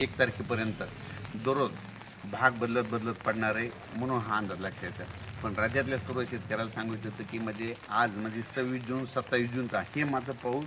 एक तारखेपर्यंत दररोज भाग बदलत बदलत पडणार आहे म्हणून हा अंदाज लक्षात येतं पण राज्यातल्या सर्व शेतकऱ्याला सांगू इच्छितो की म्हणजे आज म्हणजे सव्वीस जून सत्तावीस जूनचा हे मात्र पाऊस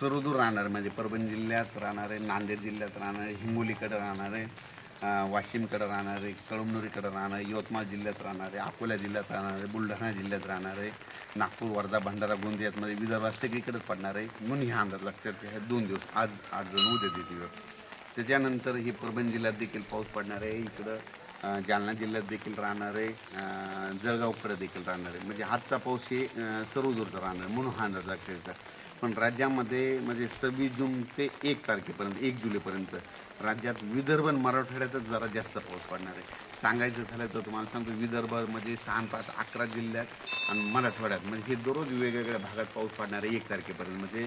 सर्वदूर राहणार आहे. म्हणजे परभणी जिल्ह्यात राहणार आहे नांदेड जिल्ह्यात राहणार आहे हिंगोलीकडं राहणार आहे वाशिमकडं राहणार आहे कळमनुरीकडं राहणार आहे यवतमाळ जिल्ह्यात राहणार आहे अकोला जिल्ह्यात राहणार आहे बुलढाणा जिल्ह्यात राहणार आहे नागपूर वर्धा भंडारा गोंदियातमध्ये विदर्भात सगळीकडेच पडणार आहे म्हणून हे अंदाज लक्षात घ्या. दोन दिवस आज आज जण उद्या ते दिवस त्याच्यानंतर ही परभणी जिल्ह्यात देखील पाऊस पडणार आहे. इकडं जालना जिल्ह्यात देखील राहणार आहे. जळगावकडे देखील राहणार आहे. म्हणजे आजचा पाऊस हे सर्व दूरचा राहणार आहे. म्हणून हा अंदाज अखेरचा पण राज्यामध्ये म्हणजे सव्वीस जून ते एक तारखेपर्यंत एक जुलैपर्यंत राज्यात विदर्भ आणि मराठवाड्यातच जरा जास्त पाऊस पडणार आहे. सांगायचं झालं तर तुम्हाला सांगतो विदर्भामध्ये म्हणजे सहा पाच अकरा जिल्ह्यात आणि मराठवाड्यात. म्हणजे हे दररोज वेगवेगळ्या भागात पाऊस पडणार आहे एक तारखेपर्यंत. म्हणजे